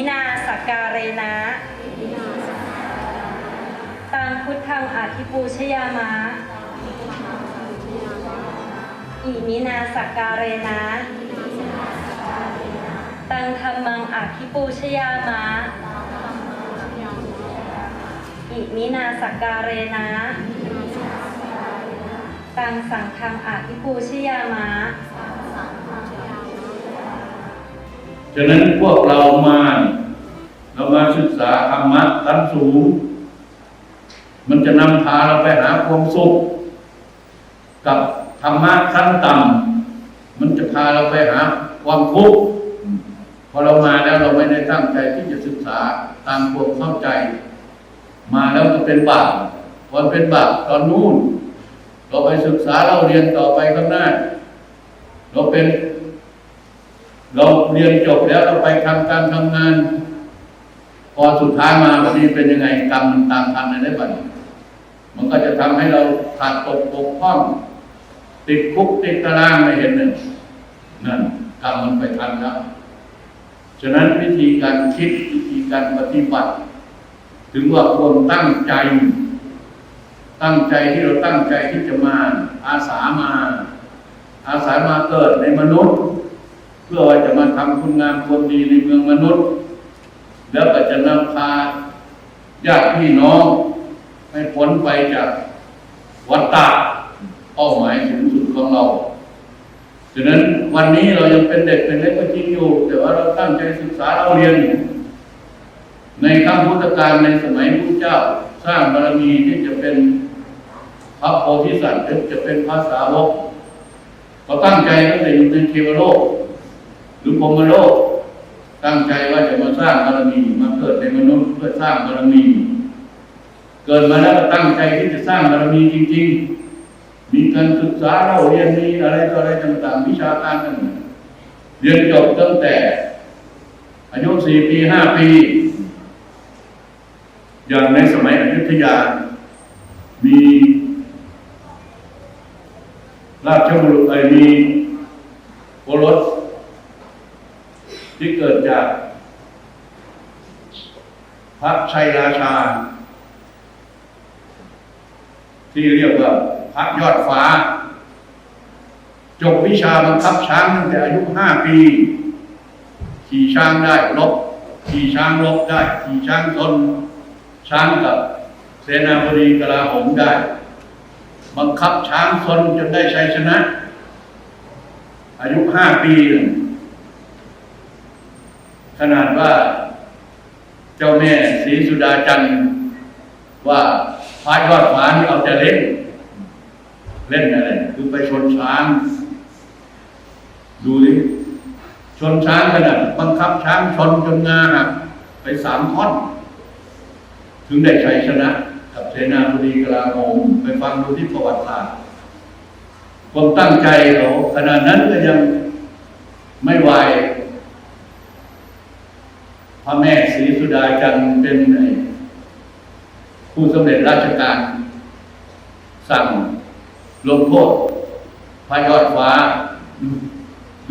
มินาสกการเรนะ ตังพุทธังอาทิปูชยามะ อิมินาสกการเรนะ ตังธรรมังอาทิปูชยามะ อิมินาสกการเรนะ ตังสังฆังอาทิปูชยามะ ฉะนั้นพวกเรามา เรามาศึกษาธรรมะชั้นสูง มันจะนำพาเราไปหาความสุข กับธรรมะชั้นต่ำมันจะพาเราไปหาความทุกข์พอเรามาแล้วเราไม่ได้ตั้งใจที่จะศึกษาตามความเข้าใจ มาแล้วก็เป็นบาปพอเป็นบาปตอนนู้นเราไปศึกษาเราเรียนต่อไปข้างหน้าเราเป็น เราเรียนจบแล้วเราไปทำการทำงาน พอสุดท้ายมาวันนี้เป็นยังไงกรรมตามทันในได้บัดนี้มันก็จะทำให้เราขาดตกบกพร่อง ติดคุกติดตารางไม่เห็นหนึ่งนั่นกรรมมันไปทันแล้วฉะนั้นวิธีการคิดวิธีการปฏิบัติ ถึงว่าควรตั้งใจ ตั้งใจที่เราตั้งใจที่จะมา อาสามา อาสามาเกิดในมนุษย์ เพื่อว่าจะมาทำคุณงามความดีในเมืองมนุษย์ แล้วก็จะนำพาญาติพี่น้องให้พ้นไปจากวัฏฏะเป้าหมายสูงสุดของเราฉะนั้นวันนี้เรายังเป็นเด็กเป็นเล็กก็จริงอยู่แต่ว่าเราตั้งใจศึกษาเราเรียนอยู่ในครั้งพุทธกาลในสมัยพระเจ้าสร้างบารมีที่จะเป็นพระโพธิสัตว์หรือจะเป็นพระสาวกเขาตั้งใจตั้งแต่อยู่ในเทวโลก หรือพรมโลก ตั้งใจว่าจะมาสร้างบารมี มาเกิดในมนุษย์เพื่อสร้างบารมี เกิดมาแล้วก็ตั้งใจที่จะสร้างบารมีจริง ๆ มีการศึกษาเราเรียนมีอะไรต่ออะไรต่างๆ วิชาการต่างๆเรียนจบตั้งแต่ อายุสี่ปีห้าปี อย่างในสมัยอยุธยา มีราชบุรุษไอ้มีโอรส ที่เกิดจาก พระชัยราชา ที่เรียกว่าพระยอดฟ้า จบวิชาบังคับช้างตั้งแต่อายุห้าปี ขี่ช้างได้ลบขี่ช้างลบได้ ขี่ช้างตนช้างกับเสนาบดีกลาหมได้ บังคับช้างชนจนได้ชัยชนะ อายุห้าปี ขนาดว่า เจ้าแม่ศรีสุดาจันทร์ว่าพระยอดฟ้านี่เอาแต่เล่น เล่นอะไรคือไปชนช้าง ดูดิชนช้างขนาดบังคับช้างชนจนงาหักไปสามท่อน ถึงได้ชัยชนะ กับเสนาบดีกลาโหมไปฟังดูที่ประวัติศาสตร์ความตั้งใจเขาขนาดนั้นก็ยังไม่ไหว ระแม่ศรีสุดาจันทร์เป็นผู้สำเร็จราชการ สั่งลงโทษพระยอดฟ้า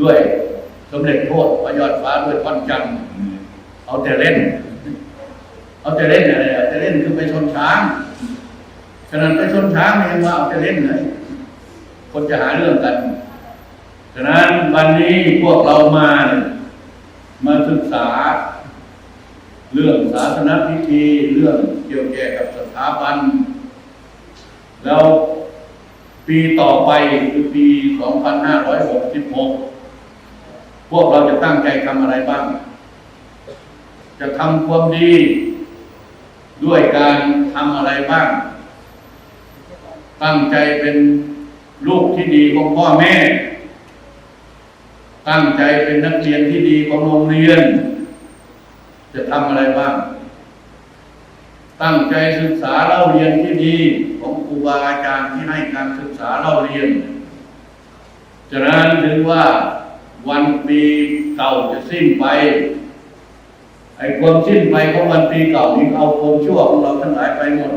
ด้วยสำเร็จโทษพระยอดฟ้าด้วยท่อนจันเอาแต่เล่น เอาแต่เล่นอะไรเอาแต่เล่นคือไปชนช้างฉะนั้นไปชนช้างไม่ยังว่าเอาแต่เล่นเลยคนจะหาเรื่องกันฉะนั้นวันนี้พวกเรามา มาศึกษา เรื่องศาสนพิธีเรื่องเกี่ยวแก่กับสถาบัน แล้วปีต่อไปคือปี 2566 พวกเราจะตั้งใจทำอะไรบ้าง จะทำความดี ด้วยการทำอะไรบ้าง ตั้งใจเป็นลูกที่ดีของพ่อแม่ ตั้งใจเป็นนักเรียนที่ดีของโรงเรียน จะทำอะไรบ้าง ตั้งใจศึกษาเล่าเรียนที่ดี ของครูบาอาจารย์ที่ให้การศึกษาเล่าเรียนฉะนั้นถึงว่าวันปีเก่าจะสิ้นไปไอ้ความสิ้นไปของวันปีเก่านี้เอาความชั่วของเราทั้งหลายไปหมด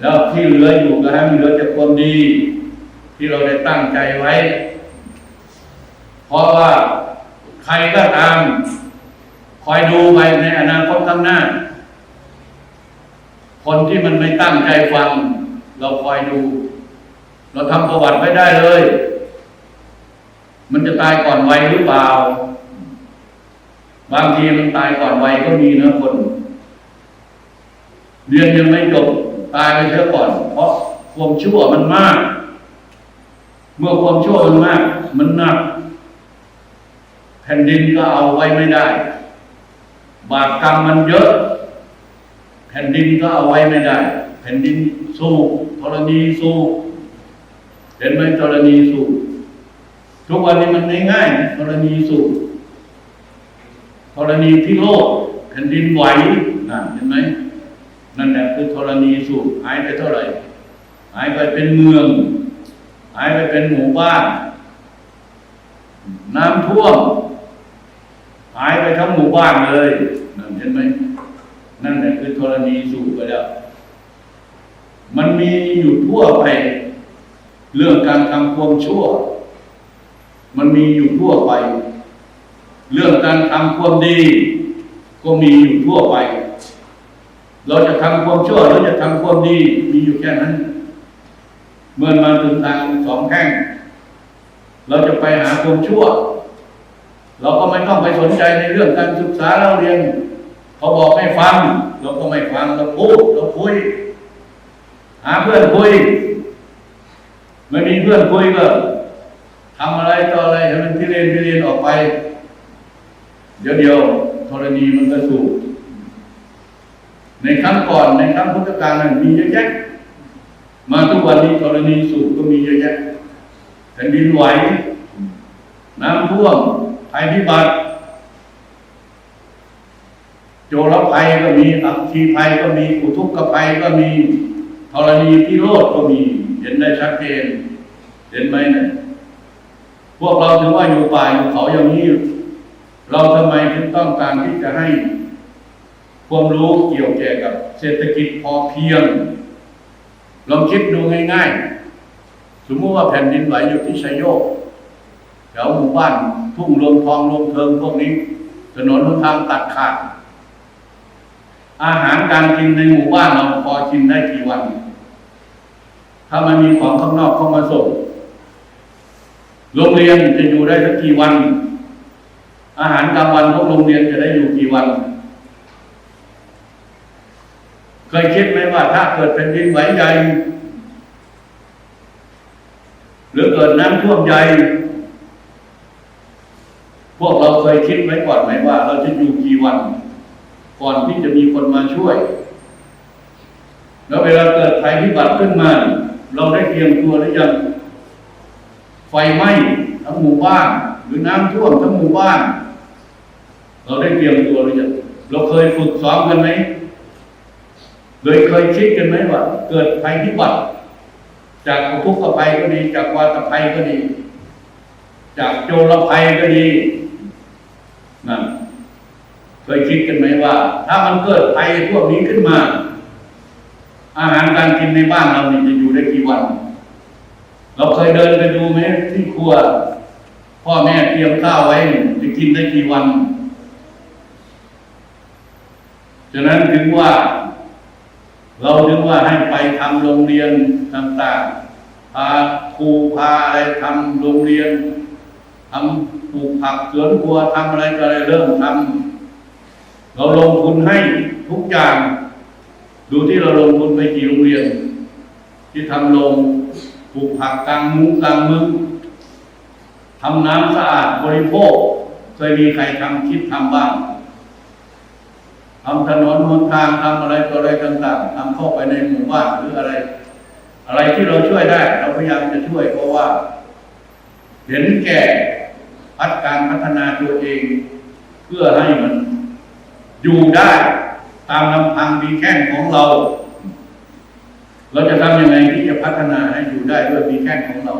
แล้วที่เหลืออยู่ก็ให้มันเหลือแต่ความดี ที่เราได้ตั้งใจไว้ เพราะว่าใครก็ตาม คอยดูไปในอนาคตข้างหน้า คนที่มันไม่ตั้งใจฟัง เราคอยดู เราทำประวัติไม่ได้เลย มันจะตายก่อนวัยหรือเปล่า บางทีมันตายก่อนวัยก็มีนะคน เรียนยังไม่จบตายไปเสียก่อน เพราะความชั่วมันมาก เมื่อความชั่วมันมาก มันหนักแผ่นดินก็เอาไว้ไม่ได้ บาปกรรมมันเยอะ แผ่นดินก็เอาไว้ไม่ได้ แผ่นดินสู้ธรณีสู้เห็นไหมธรณีสู้ทุกวันนี้มันง่ายๆธรณีสู้ธรณีพิโรธแผ่นดินไหวนะเห็นไหมนั่นแหละคือธรณีสู้หายไปเท่าไหร่ หายไปเป็นเมือง หายไปเป็นหมู่บ้าน น้ำท่วม หายไปทั้งหมู่บ้านเลยนั่นเห็นไหมนั่นแหละคือธรณีสูบไปแล้ว มันมีอยู่ทั่วไป เรื่องการทำความชั่ว มันมีอยู่ทั่วไป เรื่องการทำความดี ก็มีอยู่ทั่วไป เราจะทำความชั่วหรือจะทำความดี มีอยู่แค่นั้น เมื่อมาถึงทางสองแข้งเราจะไปหาความชั่ว เราก็ไม่ต้องไปสนใจในเรื่องการศึกษาเราเรียน เขาบอกให้ฟัง เราก็ไม่ฟังเราพูดเราคุย หาเพื่อนคุย ไม่มีเพื่อนคุยก็ทำอะไรต่ออะไรให้มันพิเรนพิเรนออกไป เดี๋ยวเดียวธรณีมันก็สูบในครั้งก่อนในครั้งพุทธกาลนั้นมีเยอะแยะมาทุกวันนี้ธรณีสูบก็มีเยอะแยะแผ่นดินไหวน้ำท่วม ภัยพิบัติโจรภัยก็มีอัคคีภัยก็มีอุทุกขภัยก็มีธรณีพิโรธก็มี เห็นได้ชัดเจน เห็นไหมนะพวกเราถึงว่าอยู่ป่าอยู่เขาอย่างนี้ เราทำไมถึงต้องการที่จะให้ ความรู้เกี่ยวแก่กับ เศรษฐกิจพอเพียงลองคิดดูง่าย ๆ สมมติว่าแผ่นดินไหวอยู่ที่ชัยโยก แถวหมู่บ้านทุ่งรวงทองรวงเทิงพวกนี้ ถนนทางตัดขาด อาหารการกินในหมู่บ้านเราพอกินได้กี่วัน ถ้ามันมีของข้างนอกเข้ามาส่งโรงเรียนจะอยู่ได้สักกี่วัน อาหารกลางวันพวกโรงเรียนจะได้อยู่กี่วัน เคยคิดไหมว่าถ้าเกิดเป็นดินไหวใหญ่หรือเกิดน้ำท่วมใหญ่ ยคิดไว้ก่อนไหมว่า เราจะอยู่กี่วัน ก่อนที่จะมีคนมาช่วย แล้วเวลาเกิดภัยพิบัติขึ้นมา เราได้เตรียมตัวหรือยัง ไฟไหม้ทั้งหมู่บ้าน หรือน้ำท่วมทั้งหมู่บ้าน เราได้เตรียมตัวหรือยังเราเคยฝึกซ้อมกันไหมเลยเคยคิดกันไหมว่า เกิดภัยพิบัติจากอุทกภัยก็ดี จากวาตภัยก็ดี จากโจรภัยก็ดี นั่นเคยคิดกันไหมว่า ถ้ามันเกิดภัยพวกนี้ขึ้นมา อาหารการกินในบ้านเรานี่จะอยู่ได้กี่วัน เราเคยเดินไปดูไหมที่ครัว พ่อแม่เตรียมข้าวไว้จะกินได้กี่วันฉะนั้นถึงว่า เราถึงว่าให้ไปทำโรงเรียนต่างๆพาครูพาอะไรทำโรงเรียน ทำปลูกผักสวนครัวทำอะไรก็อะไรเริ่มทำเราลงทุนให้ทุกอย่าง ดูที่เราลงทุนไปกี่โรงเรียน ที่ทำโรงปลูกผักกลางมุ้งกลางมึงทำน้ำสะอาดบริโภค เคยมีใครทำคิดทำบ้างทำถนนหนทางทำอะไรต่ออะไรต่างๆทำเข้าไปในหมู่บ้านหรืออะไร อะไรที่เราช่วยได้ เราพยายามจะช่วยเพราะว่า เห็นแก่ พัฒการพัฒนาตัวเอง เพื่อให้มันอยู่ได้ตามลำพังมีแข้งของเรา เราจะทำยังไงที่จะพัฒนาให้อยู่ได้ด้วยมีแข้งของเรา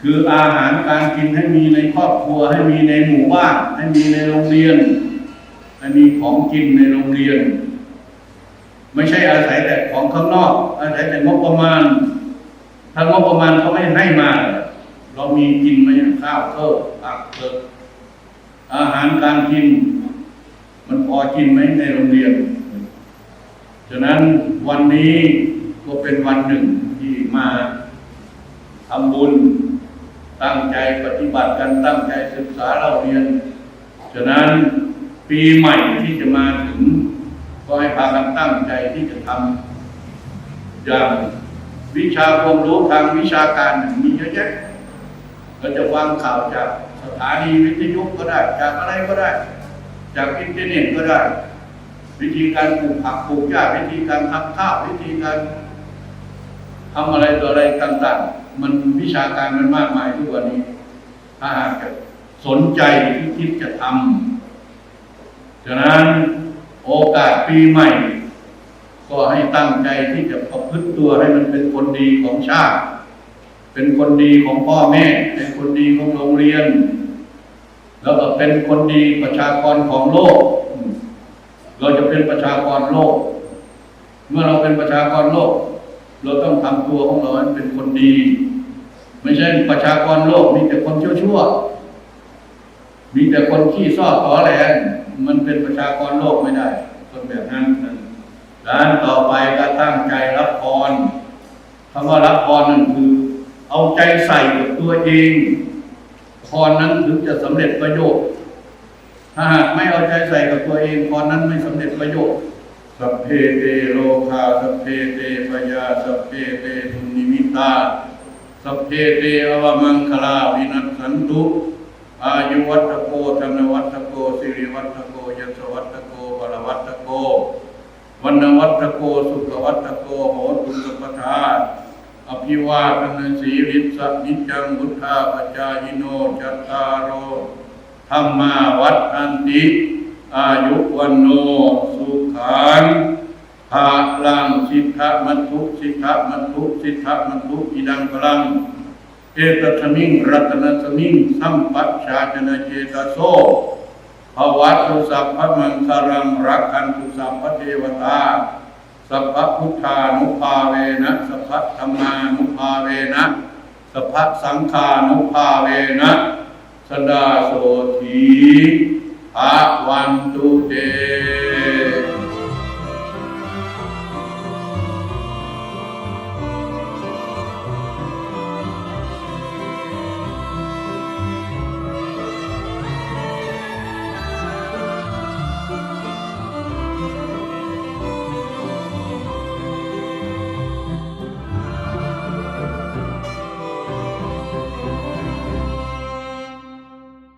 คืออาหารการกินให้มีในครอบครัว ให้มีในหมู่บ้านให้มีในโรงเรียนให้มีของกินในโรงเรียน ไม่ใช่อาศัยแต่ของข้างนอก อาศัยแต่งบประมาณถ้างบประมาณเขาไม่ให้มา เรามีกินไหมข้าวเพิ่มผักเพิ่มอาหารการกิน มันพอกินไหมในโรงเรียน ฉะนั้นวันนี้ก็เป็นวันหนึ่งที่มาทำบุญตั้งใจปฏิบัติกันตั้งใจศึกษาเราเรียน ฉะนั้นปีใหม่ที่จะมาถึง ก็ให้พากันตั้งใจที่จะทำอย่างวิชาความรู้ทางวิชาการมีเยอะแยะ เราจะฟังข่าวจากสถานีวิทยุก็ได้ จากอะไรก็ได้ จากอินเทอร์เน็ตก็ได้ วิธีการปลูกผักปลูกหญ้าวิธีการทำข้าววิธีการทำอะไรตัวอะไรต่างๆ มันวิชาการมันมากมายทุกวันนี้ ถ้าหากจะสนใจที่คิดจะทำฉะนั้นโอกาสปีใหม่ ก็ให้ตั้งใจที่จะประพฤติตัวให้มันเป็นคนดีของชาติ เป็นคนดีของพ่อแม่ เป็นคนดีของโรงเรียน แล้วก็เป็นคนดีประชากรของโลก เราจะเป็นประชากรโลก เมื่อเราเป็นประชากรโลก เราต้องทำตัวของเราให้เป็นคนดี ไม่ใช่ประชากรโลกมีแต่คนชั่วๆมีแต่คนขี้ซ้อต่อแหลงมันเป็นประชากรโลกไม่ได้คนแบบนั้นนั้นด้านต่อไปก็ตั้งใจรับพรคำว่ารับพรนั่นคือ เอาใจใส่กับตัวเองพรนั้นถึงจะสำเร็จประโยชน์ ถ้าหากไม่เอาใจใส่กับตัวเองพรนั้นไม่สำเร็จประโยชน์สัพเพเตโลคาสัพเพเตปยาสัพเพเตทุนิมิตาสัพเพเตอวมังคลาวินัสสันตุอายุวัตโกธนวัตโกสิริวัตโกยศวัตโกบลวัตโกวันวัตโกสุขวัตโกโหตุสปทา อภิวาทนาสีริสนิจังบุทธาปจายโนจัตตารโอธรรมาวัฏอันติ อายุวันโนสุขังภาลังสิทธะมัตถุสิทธะมัตถุสิทธะมัตถุอิดังพลัง เอตสมิงรัตนสมิงสัมปัชชาจนะเจตโสภวัตุสัพพมังคารังรักขันตุสัพพเทวตา สัพพพุทธานุภาเวนะสัพพธรรมานุภาเวนะสัพพสังฆานุภาเวนะสดาโสถีภาวันตุเต